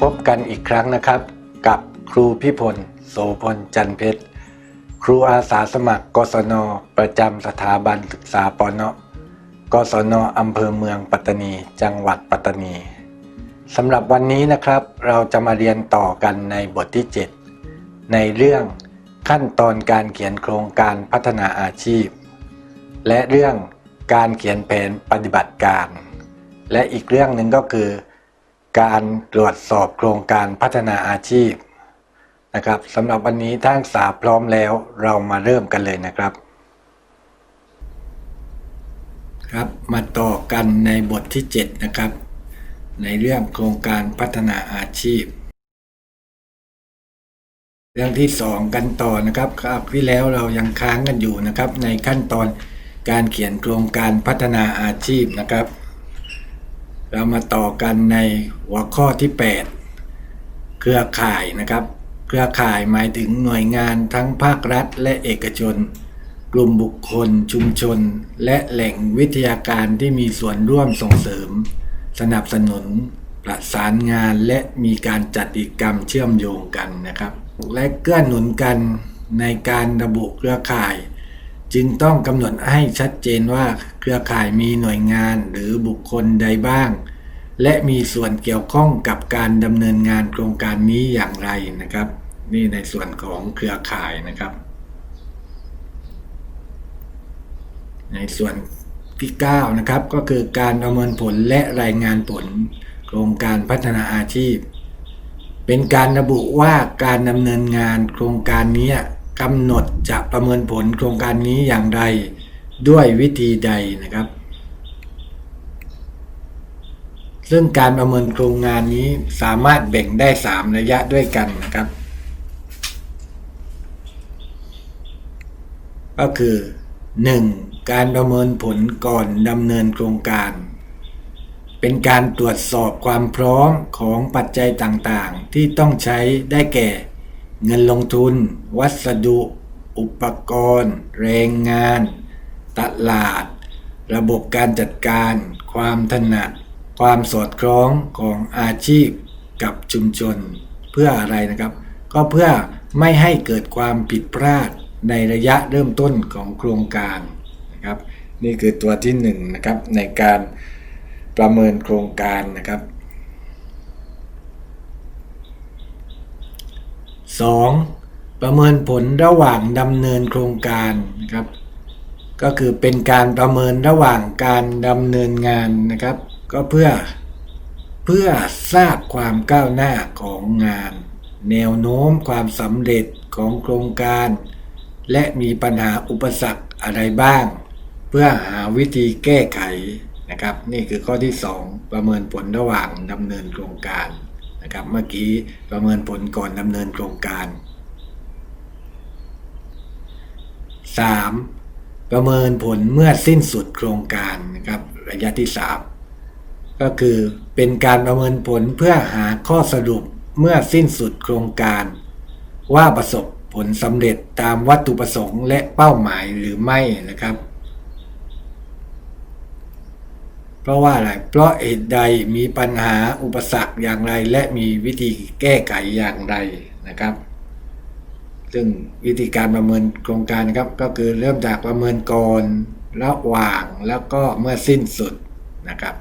พบกันอีกครั้งนะครับ กับครูพิพล โสพลจันเพชร ครูอาสาสมัครกศน ประจำสถาบันศึกษาปนกศนอำเภอเมืองปัตตานี จังหวัดปัตตานีสำหรับวันนี้นะครับ เราจะมาเรียนต่อกันในบทที่ 7 ในเรื่องขั้นตอนการเขียนโครงการพัฒนาอาชีพ และเรื่องการเขียนแผนปฏิบัติการ และอีกเรื่องหนึ่งก็คือ การตรวจสอบโครงการพัฒนาอาชีพนะครับสำหรับวันนี้ท่านสาพร้อมแล้วเรามาเริ่มกันเลยนะครับ ครับมาต่อกันในบทที่ 7 นะครับ ในเรื่องโครงการพัฒนาอาชีพ เรื่องที่ 2 กันต่อนะครับครับที่แล้วเรายังค้างกันอยู่นะครับ ในขั้นตอนการเขียนโครงการพัฒนาอาชีพนะครับ เรามาต่อกันในหัวข้อที่ 8 เครือข่ายนะครับ เครือข่ายหมายถึงหน่วยงานทั้งภาครัฐและเอกชน กลุ่มบุคคล ชุมชน และแหล่งวิทยาการที่มีส่วนร่วมส่งเสริม สนับสนุน ประสานงานและมีการจัดกิจกรรมเชื่อมโยงกันนะครับ และเกื้อหนุนกันในการระบุเครือข่าย จึงต้องกำหนดให้ชัดเจนว่าเครือข่ายมีหน่วยงานหรือบุคคลใดบ้าง และมีส่วนเกี่ยวข้องกับการดำเนินงานโครงการนี้อย่างไรนะครับ นี่ในส่วนของเครือข่ายนะครับ ในส่วนที่9นะครับก็คือการประเมินผลและรายงานผลโครงการพัฒนาอาชีพ เป็นการระบุว่าการดำเนินงานโครงการนี้ กำหนดจะประเมินผลโครงการนี้อย่างไรด้วยวิธีใดนะครับ ซึ่งการประเมินโครงงานนี้สามารถแบ่งได้ 3 ระยะด้วยกันนะครับ ก็คือ 1. การประเมินผลก่อนดำเนินโครงการ เป็นการตรวจสอบความพร้อมของปัจจัยต่างๆ ที่ต้องใช้ได้แก่ เงินลงทุน วัสดุ อุปกรณ์ แรงงาน ตลาด ระบบการจัดการ ความถนัด ความสอดคล้องของอาชีพกับชุมชน เพื่ออะไรนะครับ ก็เพื่อไม่ให้เกิดความผิดพลาดในระยะเริ่มต้นของโครงการนะครับ นี่คือตัวที่1นงนะครับในการประเมินโครงการนะครับ 2. ประเมินผลระหว่างดำเนินโครงการนะครับ ก็คือเป็นการประเมินระหว่างการดำเนินงานนะครับ ก็เพื่อเพื่อทราบความก้าวหน้าของงาน แนวโน้มความสำเร็จของโครงการ และมีปัญหาอุปสรรคอะไรบ้าง เพื่อหาวิธีแก้ไขนะครับ นี่คือข้อที่ 2 ประเมินผลระหว่างดำเนินโครงการ นะครับเมื่อกี้ประเมินผลก่อนดำเนินโครงการ 3. ประเมินผลเมื่อสิ้นสุดโครงการนะครับระยะที่ 3 ก็คือเป็นการประเมินผลเพื่อหาข้อสรุปเมื่อสิ้นสุดโครงการ ว่าประสบผลสำเร็จตามวัตถุประสงค์และเป้าหมายหรือไม่นะครับ เพราะว่าอะไร เพราะเหตุใดมีปัญหาอุปสรรคอย่างไร และมีวิธีแก้ไขอย่างไรนะครับ ซึ่งวิธีการประเมินโครงการนะครับ ก็คือเริ่มจากประเมินก่อนระหว่างแล้วก็เมื่อสิ้นสุดนะครับ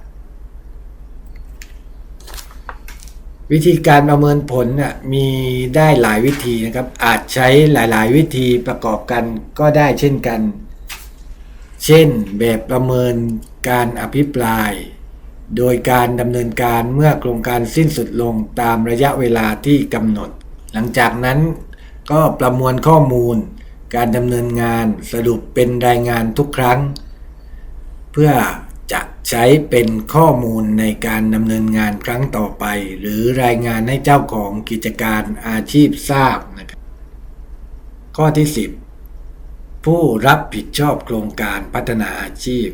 วิธีการประเมินผลน่ะมีได้หลายวิธีนะครับ อาจใช้หลาย ๆ วิธีประกอบกันก็ได้เช่นกัน เช่น แบบประเมินการอภิปราย โดยการดำเนินการเมื่อโครงการสิ้นสุดลงตามระยะเวลาที่กำหนด หลังจากนั้นก็ประมวลข้อมูล การดำเนินงานสรุปเป็นรายงานทุกครั้ง เพื่อจะใช้เป็นข้อมูลในการดำเนินงานครั้งต่อไป หรือรายงานให้เจ้าของกิจการอาชีพทราบนะครับข้อที่ 10 ผู้รับผิดชอบโครงการพัฒนาอาชีพ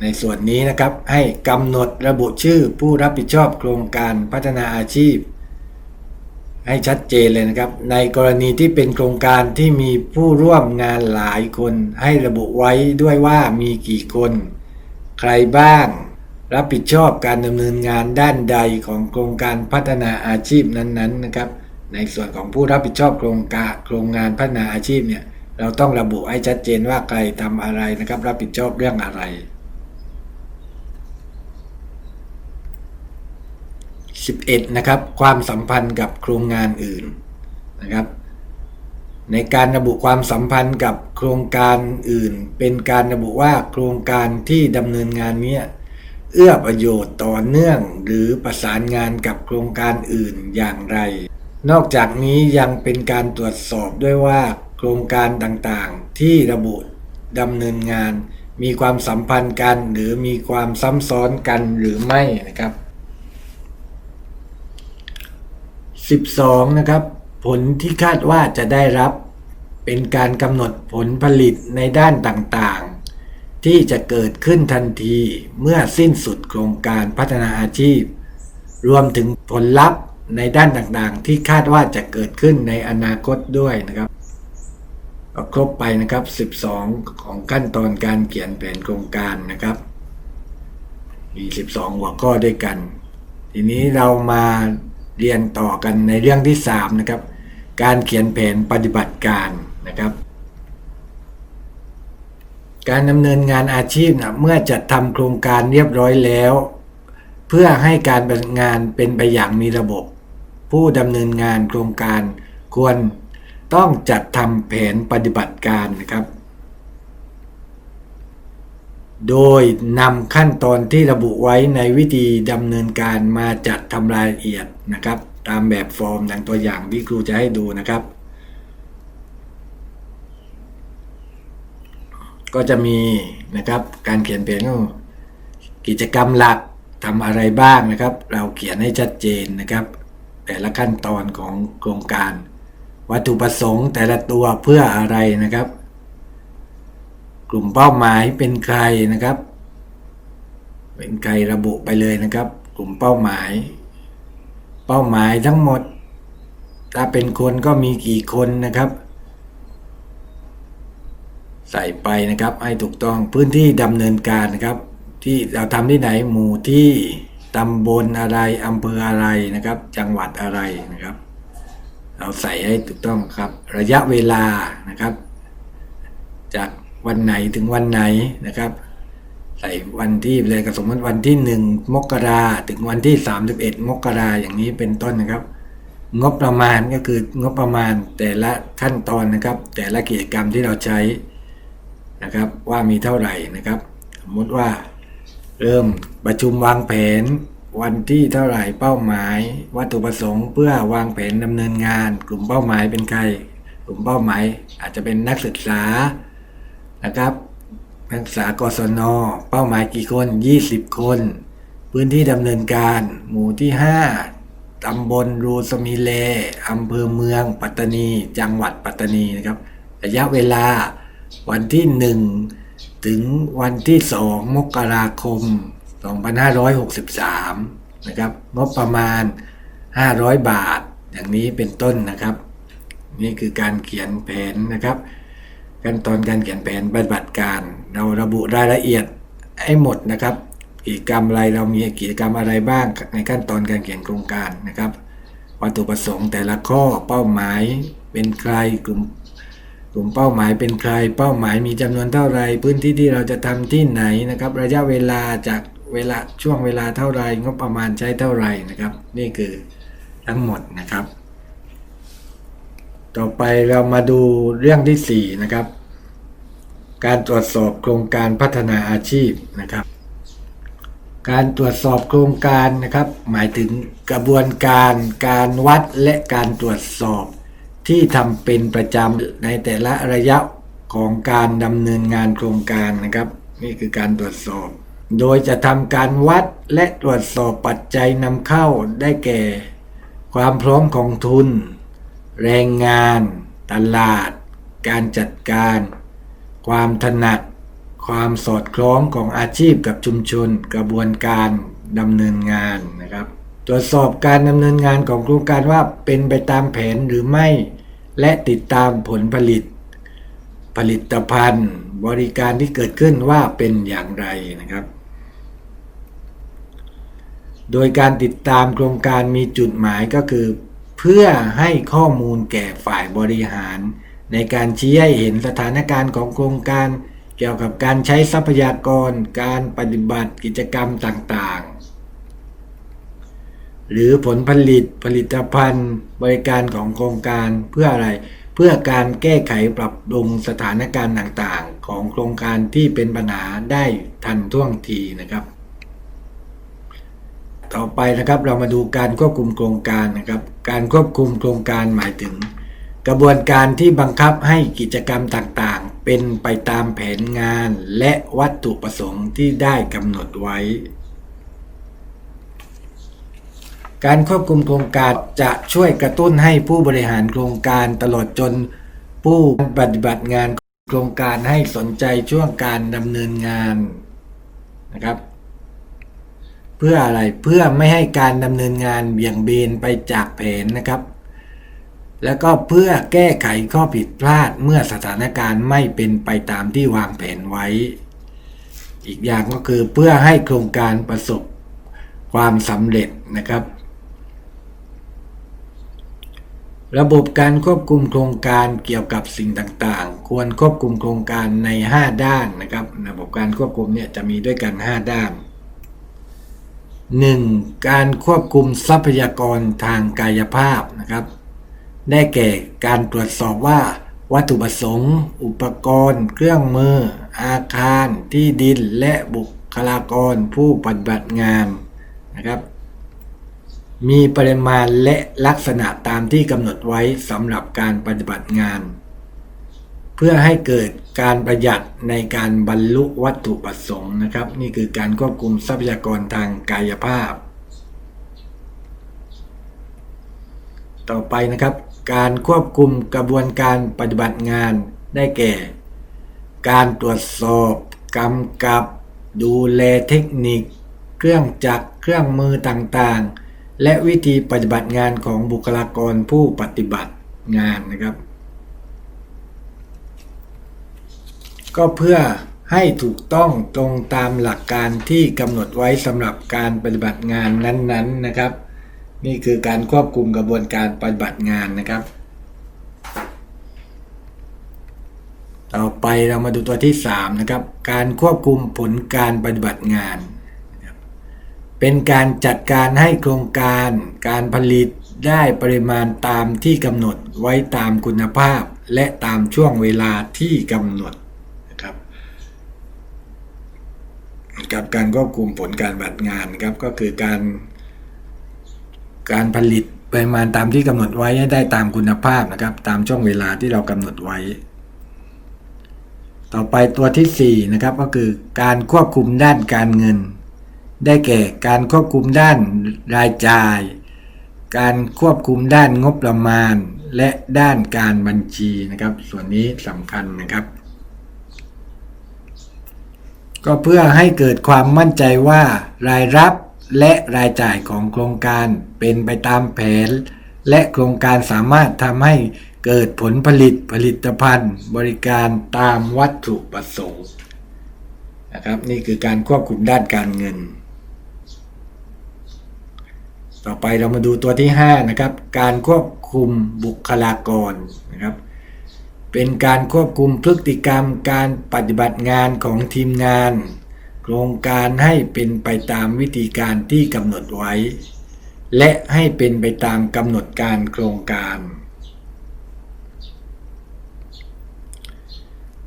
ในส่วนนี้นะครับให้กำหนดระบุชื่อผู้รับผิดชอบโครงการพัฒนาอาชีพ ให้ชัดเจนเลยนะครับ ในกรณีที่เป็นโครงการที่มีผู้ร่วมงานหลายคน ให้ระบุไว้ด้วยว่ามีกี่คน ใครบ้าง รับผิดชอบการดำเนินงานด้านใดของโครงการพัฒนาอาชีพนั้นๆนะครับ ในส่วนของผู้รับผิดชอบโครงการโครงงานพัฒนาอาชีพเนี่ย เราต้องระบุให้ชัดเจนว่าใครทำอะไรนะครับ รับผิดชอบเรื่องอะไร 11 นะครับ ความสัมพันธ์กับโครงงานอื่นนะครับ ในการระบุความสัมพันธ์กับโครงการอื่น เป็นการระบุว่าโครงการที่ดำเนินงานเนี้ยเอื้อประโยชน์ต่อเนื่องหรือประสานงานกับโครงการอื่นอย่างไร นอกจากนี้ยังเป็นการตรวจสอบด้วยว่า โครงการต่างๆ ที่ระบุดำเนินงาน มีความสัมพันธ์กัน หรือมีความซ้ำซ้อนกันหรือไม่นะครับ 12 นะครับ ผลที่คาดว่าจะได้รับ เป็นการกำหนดผลผลิตในด้านต่างๆ ที่จะเกิดขึ้นทันทีเมื่อสิ้นสุดโครงการพัฒนาอาชีพ รวมถึงผลลัพธ์ในด้านต่างๆ ที่คาดว่าจะเกิดขึ้นในอนาคตด้วยนะครับ ก็ครบไปนะครับ 12 ของขั้นตอนการเขียนแผนโครงการนะครับ มี 12 หัวข้อด้วยกัน ทีนี้เรามาเรียนต่อกันในเรื่องที่ 3 นะครับ การเขียนแผนปฏิบัติการนะครับ การดำเนินงานอาชีพนะเมื่อจัดทำโครงการเรียบร้อยแล้ว เพื่อให้การงานเป็นไปอย่างมีระบบ ผู้ดำเนินงานโครงการควร ต้องจัดทำแผนปฏิบัติการนะครับ โดยนำขั้นตอนที่ระบุไว้ในวิธีดำเนินการมาจัดทำรายละเอียดนะครับ ตามแบบฟอร์มดังตัวอย่างที่ครูจะให้ดูนะครับ ก็จะมีนะครับการเขียนแผนกิจกรรมหลักทำอะไรบ้างนะครับ เราเขียนให้ชัดเจนนะครับ แต่ละขั้นตอนของโครงการ วัตถุประสงค์แต่ละตัวเพื่ออะไรนะครับ กลุ่มเป้าหมายเป็นใครนะครับ เป็นใครระบุไปเลยนะครับ กลุ่มเป้าหมาย เป้าหมายทั้งหมด ถ้าเป็นคนก็มีกี่คนนะครับ ใส่ไปนะครับ ให้ถูกต้องพื้นที่ดำเนินการนะครับ ที่เราทำที่ไหนหมู่ที่ตำบลอะไรอำเภออะไรนะครับ จังหวัดอะไรนะครับ เราใส่ให้ถูกต้องครับ ระยะเวลานะครับ จากวันไหนถึงวันไหนนะครับ ใส่วันที่เลยก็สมมติวันที่ 1 มกราถึงวันที่ 31 มกราอย่างนี้เป็นต้นนะครับ งบประมาณก็คืองบประมาณแต่ละขั้นตอนนะครับ แต่ละกิจกรรมที่เราใช้นะครับ ว่ามีเท่าไหร่นะครับ สมมติว่าเริ่มประชุมวางแผน วันที่เท่าไหร่เป้าหมาย วัตถุประสงค์เพื่อวางแผนดำเนินงาน กลุ่มเป้าหมายเป็นใคร กลุ่มเป้าหมายอาจจะเป็นนักศึกษานะครับ นักศึกษากศนเป้าหมายกี่คน 20 คน พื้นที่ดำเนินการ หมู่ที่ 5ตำบลรูสมิเลอำเภอเมือง ปัตตานี จังหวัดปัตตานีนะครับ ระยะเวลาวันที่ 1 ถึงวันที่ 2 มกราคม 2563 นะครับ งบประมาณ 500 บาท อย่างนี้เป็นต้นนะครับ นี่คือการเขียนแผนนะครับ ขั้นตอนการเขียนแผนปฏิบัติการ เราระบุรายละเอียดให้หมดนะครับ กิจกรรมอะไรเรามีกิจกรรมอะไรบ้างในขั้นตอนการเขียนโครงการนะครับ วัตถุประสงค์แต่ละข้อเป้าหมายเป็นใครกลุ่มกลุ่มเป้าหมายเป็นใคร เป้าหมายมีจำนวนเท่าไหรพื้นที่ที่เราจะทำที่ไหนนะครับ ระยะเวลาจาก เวลาช่วงเวลาเท่าไรงบประมาณใช้เท่าไรนะครับ นี่คือทั้งหมดนะครับ ต่อไปเรามาดูเรื่องที่ 4 นะครับ การตรวจสอบโครงการพัฒนาอาชีพนะครับ การตรวจสอบโครงการนะครับ หมายถึงกระบวนการการวัดและการตรวจสอบที่ทำเป็นประจำในแต่ละระยะของการดำเนินงานโครงการนะครับ นี่คือการตรวจสอบ โดยจะทำการวัดและตรวจสอบปัจจัยนำเข้าได้แก่ ความพร้อมของทุน แรงงาน ตลาด การจัดการ ความถนัด ความสอดคล้องของอาชีพกับชุมชน กระบวนการดำเนินงานนะครับ ตรวจสอบการดำเนินงานของโครงการว่าเป็นไปตามแผนหรือไม่ และติดตามผลผลิต ผลิตภัณฑ์ บริการที่เกิดขึ้นว่าเป็นอย่างไรนะครับ โดยการติดตามโครงการมีจุดหมายก็คือ เพื่อให้ข้อมูลแก่ฝ่ายบริหาร ในการชี้ให้เห็นสถานการณ์ของโครงการ เกี่ยวกับการใช้ทรัพยากร การปฏิบัติกิจกรรมต่างๆ หรือผลผลิตผลิตภัณฑ์ บริการของโครงการเพื่ออะไร เพื่อการแก้ไขปรับปรุงสถานการณ์ต่างๆ ของโครงการที่เป็นปัญหาได้ทันท่วงทีนะครับ ต่อไปนะครับเรามาดูการควบคุมโครงการนะครับ การควบคุมโครงการหมายถึง กระบวนการที่บังคับให้กิจกรรมต่างๆ เป็นไปตามแผนงานและวัตถุประสงค์ที่ได้กำหนดไว้ การควบคุมโครงการจะช่วยกระตุ้นให้ผู้บริหารโครงการตลอดจน ผู้ปฏิบัติงานโครงการให้สนใจช่วงการดำเนินงานนะครับ เพื่ออะไรเพื่อไม่ให้การดำเนินงานเบี่ยงเบนไปจากแผนนะครับ แล้วก็เพื่อแก้ไขข้อผิดพลาดเมื่อสถานการณ์ไม่เป็นไปตามที่วางแผนไว้ อีกอย่างก็คือเพื่อให้โครงการประสบความสำเร็จนะครับ ระบบการควบคุมโครงการเกี่ยวกับสิ่งต่างๆ ควรควบคุมโครงการใน 5 ด้านนะครับ ระบบการควบคุมเนี่ยจะมีด้วยกัน 5 ด้าน 1. การควบคุมทรัพยากรทางกายภาพนะครับ ได้แก่การตรวจสอบว่า วัตถุประสงค์ อุปกรณ์ เครื่องมือ อาคาร ที่ดินและบุคลากรผู้ปฏิบัติงานนะครับ มีปริมาณและลักษณะตามที่กำหนดไว้สำหรับการปฏิบัติงาน เพื่อให้เกิดการประหยัดในการบรรลุวัตถุประสงค์นะครับ นี่คือการควบคุมทรัพยากรทางกายภาพ ต่อไปนะครับ การควบคุมกระบวนการปฏิบัติงานได้แก่ การตรวจสอบกำกับ ดูแลเทคนิค เครื่องจักรเครื่องมือต่างๆ และวิธีปฏิบัติงานของบุคลากรผู้ปฏิบัติงานนะครับ ก็เพื่อให้ถูกต้องตรงตามหลักการที่กำหนดไว้สำหรับการปฏิบัติงานนั้นๆนะครับ นี่คือการควบคุมกระบวนการปฏิบัติงานนะครับ ต่อไปเรามาดูตัวที่ 3 นะครับ การควบคุมผลการปฏิบัติงาน เป็นการจัดการให้โครงการการผลิตได้ปริมาณตามที่กำหนดไว้ตามคุณภาพ และตามช่วงเวลาที่กำหนดนะครับ กับการควบคุมผลการบัติงานครับก็คือการการผลิตปริมาณตามที่กำหนดไว้ให้ได้ตามคุณภาพนะครับ ตามช่วงเวลาที่เรากำหนดไว้ ต่อไปตัวที่4นะครับก็คือการควบคุมด้านการเงิน ได้แก่การควบคุมด้านรายจ่าย การควบคุมด้านงบประมาณ และด้านการบัญชีนะครับ ส่วนนี้สำคัญนะครับ ก็เพื่อให้เกิดความมั่นใจว่ารายรับและรายจ่ายของโครงการเป็นไปตามแผน และโครงการสามารถทำให้เกิดผลผลิตผลิตภัณฑ์ บริการตามวัตถุประสงค์นะครับนี่คือการควบคุมด้านการเงิน ต่อไปเรามาดูตัวที่ 5 นะครับ การควบคุมบุคลากรนะครับ เป็นการควบคุมพฤติกรรมการปฏิบัติงานของทีมงาน โครงการให้เป็นไปตามวิธีการที่กำหนดไว้ และให้เป็นไปตามกำหนดการโครงการ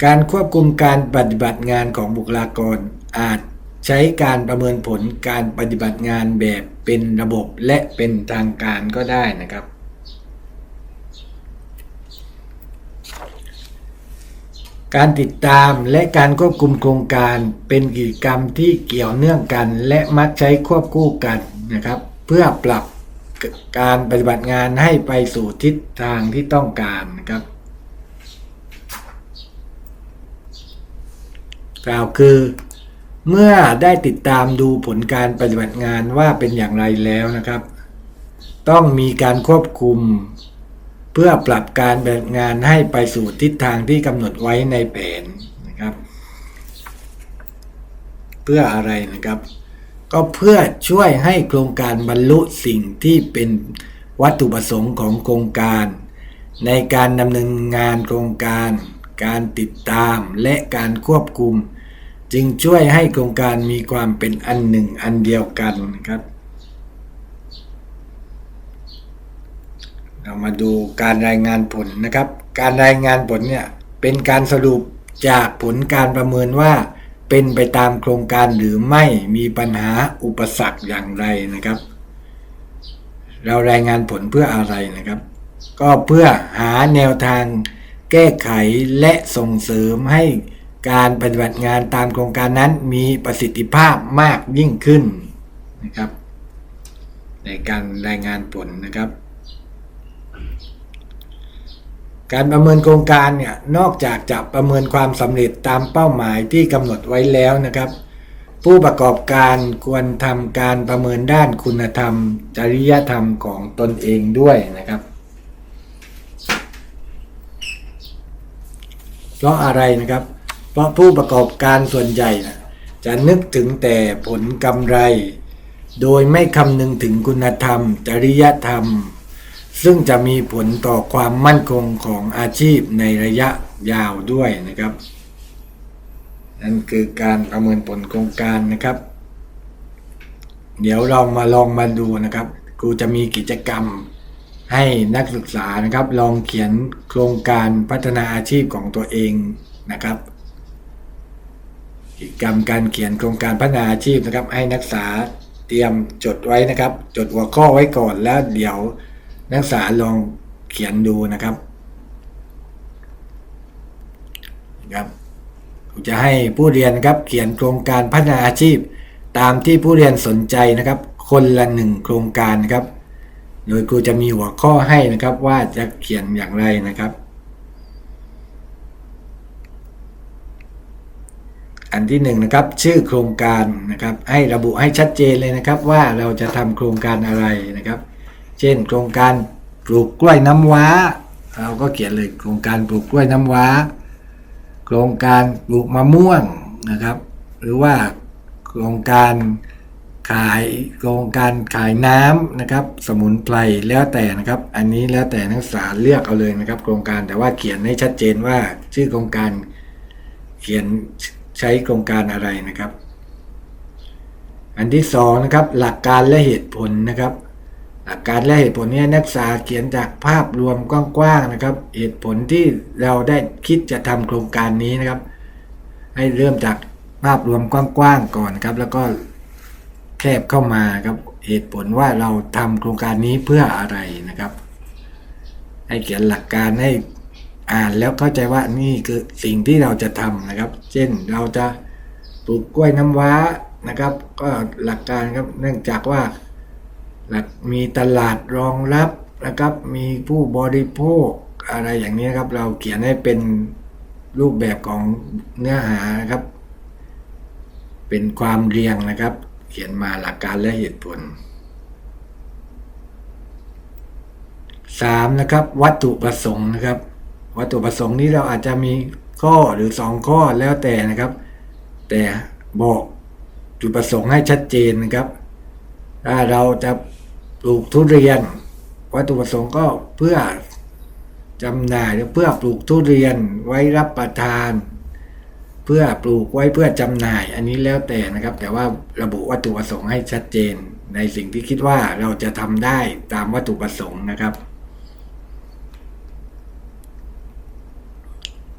การควบคุมการปฏิบัติงานของบุคลากรอาจใช้การประเมินผลการปฏิบัติงานแบบเป็นระบบและเป็นทางการก็ได้นะครับ การติดตามและการควบคุมโครงการเป็นกิจกรรมที่เกี่ยวเนื่องกัน และมักใช้ควบคู่กันนะครับ เพื่อปรับการปฏิบัติงานให้ไปสู่ทิศทางที่ต้องการนะครับกล่าวคือ เมื่อได้ติดตามดูผลการปฏิบัติงานว่าเป็นอย่างไรแล้วนะครับ ต้องมีการควบคุม เพื่อปรับการปฏิบัติงานให้ไปสู่ทิศทางที่กำหนดไว้ในแผนนะครับ เพื่ออะไรนะครับ ก็เพื่อช่วยให้โครงการบรรลุสิ่งที่เป็นวัตถุประสงค์ของโครงการ ในการดำเนินงานโครงการ การติดตามและการควบคุม จึงช่วยให้โครงการมีความเป็นอันหนึ่งอันเดียวกันนะครับ เรามาดูการรายงานผลนะครับ การรายงานผลเนี่ยเป็นการสรุปจากผลการประเมินว่า เป็นไปตามโครงการหรือไม่มีปัญหาอุปสรรคอย่างไรนะครับ เรารายงานผลเพื่ออะไรนะครับ ก็เพื่อหาแนวทางแก้ไขและส่งเสริมให้การปฏิบัติงานตามโครงการนั้นมีประสิทธิภาพมากยิ่งขึ้นนะครับ ในการรายงานผลนะครับ การประเมินโครงการเนี่ยนอกจากจะประเมินความสำเร็จตามเป้าหมายที่กำหนดไว้แล้วนะครับ ผู้ประกอบการควรทำการประเมินด้านคุณธรรม จริยธรรมของตนเองด้วยนะครับเพราะอะไรนะครับ เพราะผู้ประกอบการส่วนใหญ่นะจะนึกถึงแต่ผลกำไร โดยไม่คำนึงถึงคุณธรรม จริยธรรม ซึ่งจะมีผลต่อความมั่นคงของอาชีพในระยะยาวด้วยนะครับ นั่นคือการประเมินผลโครงการนะครับ เดี๋ยวเรามาลองมาดูนะครับครูจะมีกิจกรรมให้นักศึกษานะครับ ลองเขียนโครงการพัฒนาอาชีพของตัวเองนะครับ กิจกรรมการเขียนโครงการพัฒนาอาชีพนะครับ ให้นักศึกษาเตรียมจดไว้นะครับ จดหัวข้อไว้ก่อนแล้วเดี๋ยว นักศึกษาลองเขียนดูนะครับนะครับจะให้ผู้เรียนครับเขียนโครงการพัฒนาอาชีพ ตามที่ผู้เรียนสนใจนะครับ คนละหนึ่งโครงการนะครับ โดยครูจะมีหัวข้อให้นะครับว่าจะเขียนอย่างไรนะครับ อันที่หนึ่งนะครับ ชื่อโครงการนะครับ ให้ระบุให้ชัดเจนเลยนะครับ ว่าเราจะทำโครงการอะไรนะครับ เช่น โครงการปลูกกล้วยน้ำว้า เราก็เขียนเลยโครงการปลูกกล้วยน้ำว้า โครงการปลูกมะม่วงนะครับ หรือว่าโครงการขายโครงการขายน้ำนะครับ สมุนไพรแล้วแต่นะครับ อันนี้แล้วแต่นักศึกษาเลือกเอาเลยนะครับ โครงการแต่ว่าเขียนให้ชัดเจนว่าชื่อโครงการ เขียนใช้โครงการอะไรนะครับ อันที่สองนะครับ หลักการและเหตุผลนะครับ หลัการและเหตุผลเนี้นักศึกษาเขียนจากภาพรวมกว้างๆนะครับ เหตุผลที่เราได้คิดจะทำโครงการนี้นะครับ ให้เริ่มจากภาพรวมกว้างๆก่อนครับ แล้วก็แคบเข้ามาครับเหตุผลว่าเราทำโครงการนี้เพื่ออะไรนะครับ ให้เขียนหลักการให้อ่านแล้วเข้าใจว่านี่คือสิ่งที่เราจะทำนะครับ เช่นเราจะปลูกกล้วยน้ำว้านะครับ ก็หลักการครับเนื่องจากว่า หลักมีตลาดรองรับนะครับมีผู้บริโภคอะไรอย่างนี้ครับ เราเขียนให้เป็นรูปแบบของเนื้อหานะครับ เป็นความเรียงนะครับ เขียนมาหลักการและเหตุผล 3. นะครับ วัตถุประสงค์นะครับ วัตถุประสงค์นี้เราอาจจะมีข้อหรือ 2 ข้อแล้วแต่นะครับ แต่บอกจุดประสงค์ให้ชัดเจนนะครับ ถ้าเราจะ ปลูกทุเรียน วัตถุประสงค์ก็เพื่อจำหน่ายหรือเพื่อปลูกทุเรียนไว้รับประทาน เพื่อปลูกไว้เพื่อจำหน่าย อันนี้แล้วแต่นะครับ แต่ว่าระบุวัตถุประสงค์ให้ชัดเจน ในสิ่งที่คิดว่าเราจะทำได้ตามวัตถุประสงค์นะครับ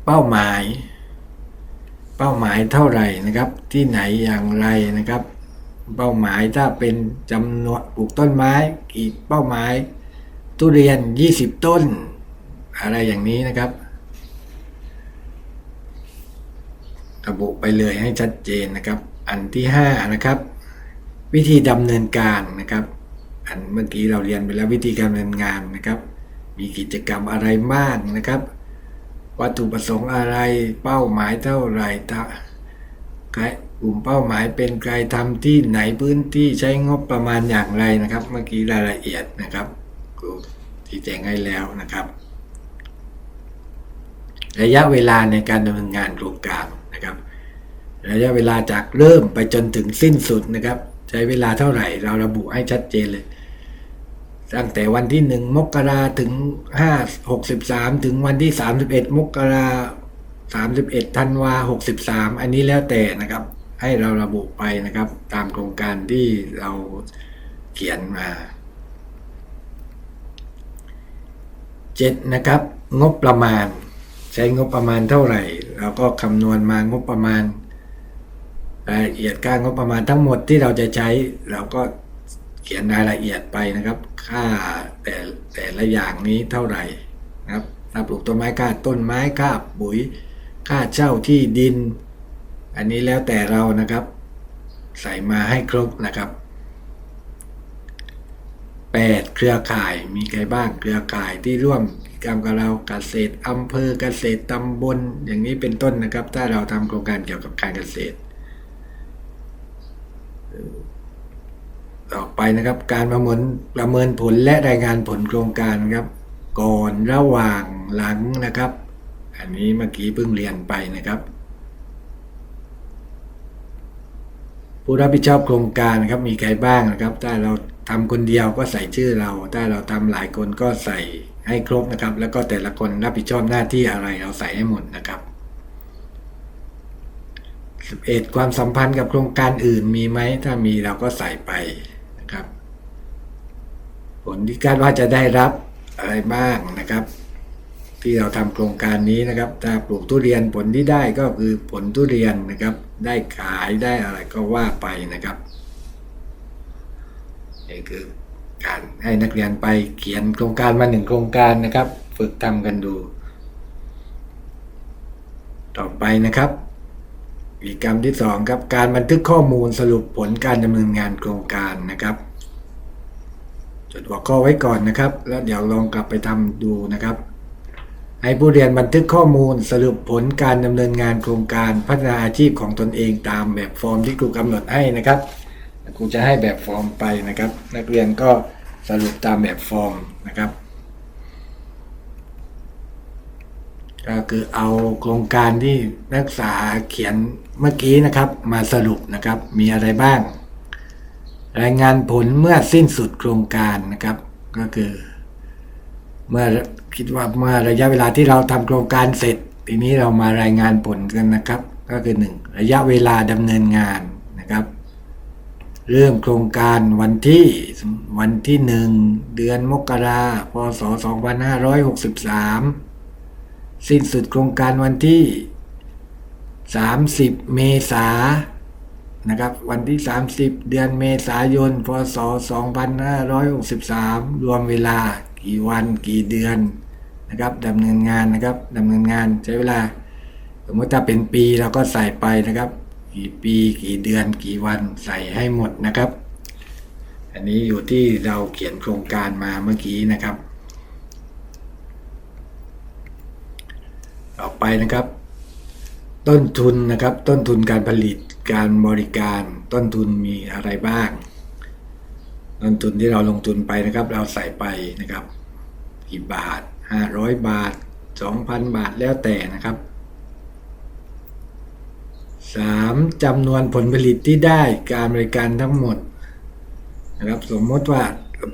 เป้าหมาย เป้าหมายเท่าไหร่นะครับ ที่ไหนอย่างไรนะครับ เป้าหมายถ้าเป็นจำนวนปลูกต้นไม้กี่เป้าหมาย ทุเรียน 20 ต้น อะไรอย่างนี้นะครับ ระบุไปเลยให้ชัดเจนนะครับ อันที่ห้านะครับ วิธีดำเนินการนะครับ อันเมื่อกี้เราเรียนไปแล้ววิธีการดำเนินงานนะครับ มีกิจกรรมอะไรบ้างนะครับ วัตถุประสงค์อะไรเป้าหมายเท่าไหร่ถ้าใคร กลุ่มเป้าหมายเป็นใครทำที่ไหนพื้นที่ใช้งบประมาณอย่างไรนะครับ เมื่อกี้รายละเอียดนะครับครูที่แจ้งให้แล้วนะครับ ระยะเวลาในการดำเนินงานโครงการนะครับ ระยะเวลาจากเริ่มไปจนถึงสิ้นสุดนะครับ ใช้เวลาเท่าไหร่เราระบุให้ชัดเจนเลยตั้งแต่วันที่ 1 มกราถึง 5 63 ถึงวันที่ 31 มกรา31ธันวา63 อันนี้แล้วแต่นะครับ ให้เราระบุไปนะครับ ตามโครงการที่เราเขียนมา7นะครับ งบประมาณ ใช้งบประมาณเท่าไหร่ เราก็คำนวณมางบประมาณรายละเอียดการงบประมาณทั้งหมดที่เราจะใช้เราก็เขียนรายละเอียดไปนะครับ ค่าแต่แต่ละอย่างนี้เท่าไหร่นะครับถ้าปลูกต้นไม้ค่าต้นไม้ค่าปุ๋ย ค่าเช่าที่ดิน อันนี้แล้วแต่เรานะครับ ใส่มาให้ครบนะครับ 8 เครือข่ายมีใครบ้างเครือข่ายที่ร่วมกิจกรรมกับเราเกษตรอำเภอเกษตรตำบลอย่างนี้เป็นต้นนะครับ ถ้าเราทำโครงการเกี่ยวกับการเกษตรต่อไปนะครับ การประเมินประเมินผลและรายงานผลโครงการครับ ก่อนระหว่างหลังนะครับ อันนี้เมื่อกี้เพิ่งเรียนไปนะครับ ผู้รับผิดชอบโครงการนะครับมีใครบ้างนะครับ ถ้าเราทำคนเดียวก็ใส่ชื่อเรา ถ้าเราทำหลายคนก็ใส่ให้ครบนะครับ แล้วก็แต่ละคนรับผิดชอบหน้าที่อะไรเราใส่ให้หมดนะครับ11ความสัมพันธ์กับโครงการอื่นมีไหม ถ้ามีเราก็ใส่ไปนะครับ ผลที่คาดว่าจะได้รับอะไรบ้างนะครับ ที่เราทำโครงการนี้นะครับ ถ้าปลูกทุเรียนผลที่ได้ก็คือผลทุเรียนนะครับ ได้ขายได้อะไรก็ว่าไปนะครับนี่คือการให้นักเรียนไปเขียนโครงการมาหนึ่งโครงการนะครับ ฝึกทำกันดู ต่อไปนะครับกิจกรรมที่สองครับการบันทึกข้อมูลสรุปผลการดำเนินงานโครงการนะครับจดหัวข้อไว้ก่อนนะครับ แล้วเดี๋ยวลองกลับไปทำดูนะครับ ให้ผู้เรียนบันทึกข้อมูลสรุปผลการดำเนินงานโครงการพัฒนาอาชีพของตนเองตามแบบฟอร์มที่ครูกำหนดให้นะครับครูจะให้แบบฟอร์มไปนะครับ นักเรียนก็สรุปตามแบบฟอร์มนะครับ ก็คือเอาโครงการที่นักศึกษาเขียนเมื่อกี้นะครับ มาสรุปนะครับมีอะไรบ้าง รายงานผลเมื่อสิ้นสุดโครงการนะครับ ก็คือเมื่อ คิดว่าเมื่อระยะเวลาที่เราทำโครงการเสร็จ ทีนี้เรามารายงานผลกันนะครับ ก็คือ 1 ระยะเวลาดำเนินงานนะครับ เริ่มโครงการวันที่วันที่ 1 เดือนมกราพศ 2563 สิ้นสุดโครงการวันที่ 30 เมษานนะครับ วันที่ 30 เดือนเมษายน พศ 2563 รวมเวลากี่วันกี่เดือน นะครับดำเนินงานนะครับดำเนินงานใช้เวลา สมมติถ้าเป็นปีเราก็ใส่ไปนะครับ กี่ปีกี่เดือนกี่วันใส่ให้หมดนะครับ อันนี้อยู่ที่เราเขียนโครงการมาเมื่อกี้นะครับ ต่อไปนะครับ ต้นทุนนะครับ ต้นทุนการผลิตการบริการต้นทุนมีอะไรบ้าง ต้นทุนที่เราลงทุนไปนะครับ เราใส่ไปนะครับ กี่บาท 500 บาท 2,000 บาทแล้วแต่นะครับ 3. จำนวนผลผลิตที่ได้การบริการทั้งหมดนะครับสมมติว่า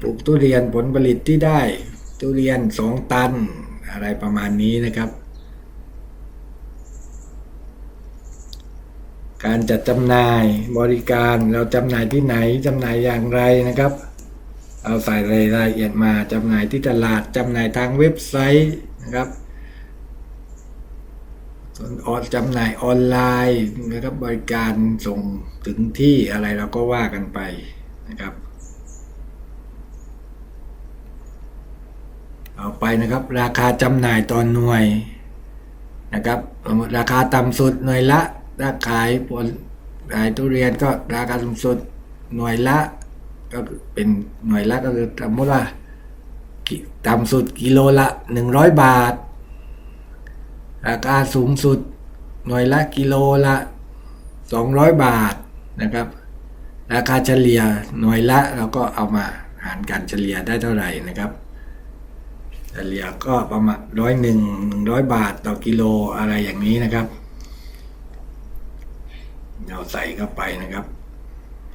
ปลูกทุเรียนผลผลิตที่ได้ ทุเรียน 2 ตันอะไรประมาณนี้นะครับ การจัดจำหน่ายบริการเราจำหน่ายที่ไหนจำหน่ายอย่างไรนะครับ เอาใส่รายละเอียดมาจำหน่ายที่ตลาดจำหน่ายทางเว็บไซต์นะครับส่วนออนจำหน่ายออนไลน์นะครับบริการส่งถึงที่อะไรเราก็ว่ากันไปนะครับต่อไปนะครับ ราคาจำหน่ายต่อหน่วยนะครับราคาต่ำสุดหน่วยละถ้าขายผลขายทุเรียนก็ราคาสูงสุดหน่วยละ ก็เป็นหน่วยละก็คือสมมติว่าต่ำสุดกิโลละหนึ่งร้อยบาท ราคาสูงสุดหน่วยละกิโลละสองร้อยบาทนะครับ ราคาเฉลี่ยหน่วยละเราก็เอามาหารกันเฉลี่ยได้เท่าไหร่นะครับ เฉลี่ยก็ประมาณร้อยหนึ่งหนึ่งร้อยบาทต่อกิโลอะไรอย่างนี้นะครับเราใส่เข้าไปนะครับ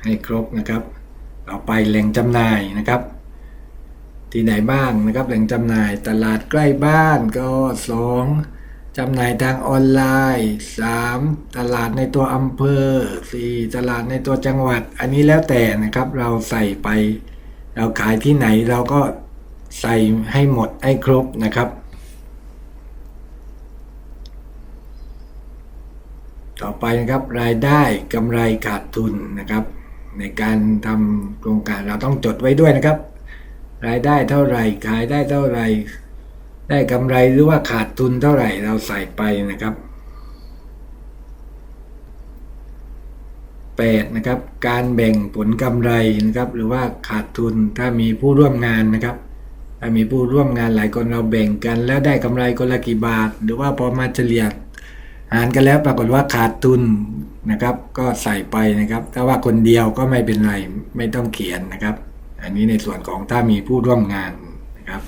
ให้ครบนะครับ เราไปแหล่งจำหน่ายนะครับ ที่ไหนบ้างนะครับแหล่งจำหน่ายตลาดใกล้บ้านก็สองจำหน่ายทางออนไลน์สามตลาดในตัวอำเภอสี่ตลาดในตัวจังหวัด อันนี้แล้วแต่นะครับเราใส่ไป เราขายที่ไหนเราก็ใส่ให้หมดให้ครบนะครับ ต่อไปนะครับรายได้กำไรขาดทุนนะครับ ในการทำโครงการเราต้องจดไว้ด้วยนะครับ รายได้เท่าไหร่ขายได้เท่าไหร่ ได้กำไรหรือว่าขาดทุนเท่าไหร่เราใส่ไปนะครับ8นะครับการแบ่งผลกำไรนะครับ หรือว่าขาดทุนถ้ามีผู้ร่วมงานนะครับ ถ้ามีผู้ร่วมงานหลายคนเราแบ่งกันแล้วได้กำไรคนละกี่บาท หรือว่าพอมาเฉลี่ย หารกันแล้วปรากฏว่าขาดทุนนะครับ ก็ใส่ไปนะครับ ถ้าว่าคนเดียวก็ไม่เป็นไรไม่ต้องเขียนนะครับ อันนี้ในส่วนของถ้ามีผู้ร่วมงานนะครับ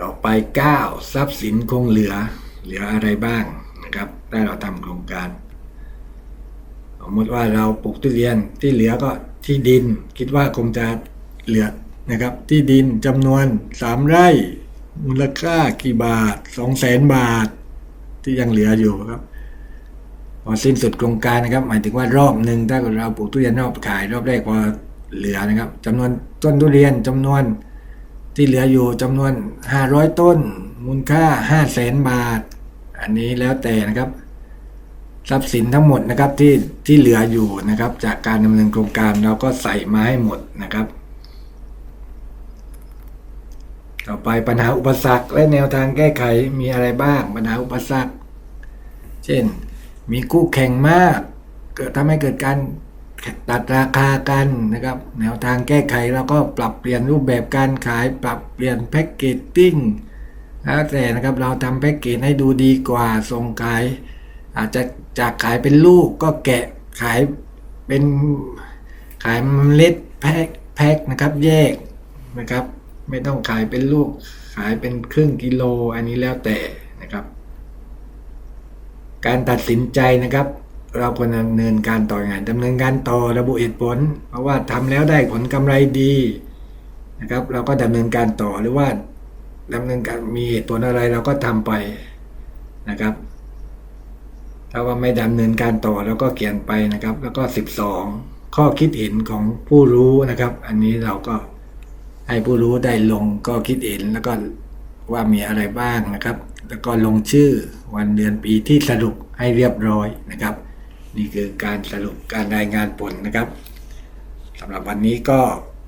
ต่อไป 9 ทรัพย์สินคงเหลือเหลืออะไรบ้างนะครับถ้าเราทำโครงการสมมติว่าเราปลูกทุเรียนที่เหลือก็ที่ดิน คิดว่าคงจะเหลือนะครับ ที่ดินจำนวน 3 ไร่ มูลค่ากี่บาท2 0 0แสนบาท ที่ยังเหลืออยู่ครับ พอสิ้นสุดโครงการนะครับ หมายถึงว่ารอบหนึ่งถ้าเราปลูกทุเรียนรอบขายรอบแรกพอเหลือนะครับจำนวนต้นทุเรียนจำนวนที่เหลืออยู่จำนวน500ต้น มูลค่า5 0 0แสนบาท อันนี้แล้วแต่นะครับ ทรัพย์สินทั้งหมดนะครับที่ที่เหลืออยู่นะครับ จากการดำเนินโครงการเราก็ใส่มาให้หมดนะครับ ต่อไปปัญหาอุปสรรคและแนวทางแก้ไขมีอะไรบ้าง ปัญหาอุปสรรค เช่น มีคู่แข่งมาก เกิดทำให้เกิดการตัดราคากันนะครับ แนวทางแก้ไขเราก็ปรับเปลี่ยนรูปแบบการขาย ปรับเปลี่ยนแพ็กเกจติ้งแล้วแต่นะครับเราทำแพ็กเกจให้ดูดีกว่าส่งขาย อาจจะจากขายเป็นลูกก็แกะขายเป็นขายเมล็ดแพ็คแพ็คนะครับแยกนะครับ ไม่ต้องขายเป็นลูก ขายเป็นครึ่งกิโล อันนี้แล้วแต่นะครับ การตัดสินใจนะครับ เราควรดำเนินการต่องไงดำเนินการต่อระบุเหตุผล เพราะว่าทำแล้วได้ผลกำไรดีนะครับ เราก็ดำเนินการต่อหรือว่าดำเนินการมีเหตุผลอะไรเราก็ทำไปนะครับถ้าว่าไม่ดำเนินการต่อแล้วก็เขียนไปนะครับ แล้วก็ 12 ข้อคิดเห็นของผู้รู้นะครับ อันนี้เราก็ ให้ผู้รู้ได้ลงก็คิดเห็นแล้วก็ว่ามีอะไรบ้างนะครับ แล้วก็ลงชื่อวันเดือนปีที่สรุปให้เรียบร้อยนะครับ นี่คือการสรุปการรายงานผลนะครับสำหรับวันนี้ก็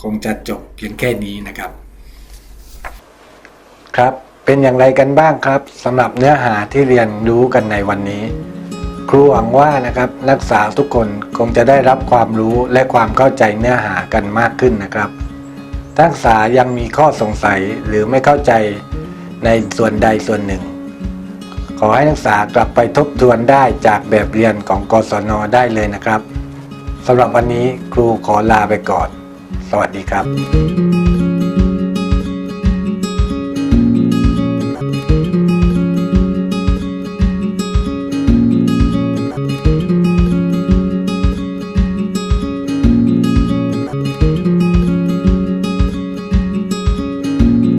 คงจะจบเพียงแค่นี้นะครับ ครับเป็นอย่างไรกันบ้างครับสำหรับเนื้อหาที่เรียนรู้กันในวันนี้ ครูหวังว่านะครับนักศึกษาทุกคนคงจะได้รับความรู้และความเข้าใจเนื้อหากันมากขึ้นนะครับ นักศึกษายังมีข้อสงสัยหรือไม่เข้าใจในส่วนใดส่วนหนึ่ง ขอให้นักศึกษากลับไปทบทวนได้จากแบบเรียนของกศนได้เลยนะครับสำหรับวันนี้ครูขอลาไปก่อน สวัสดีครับ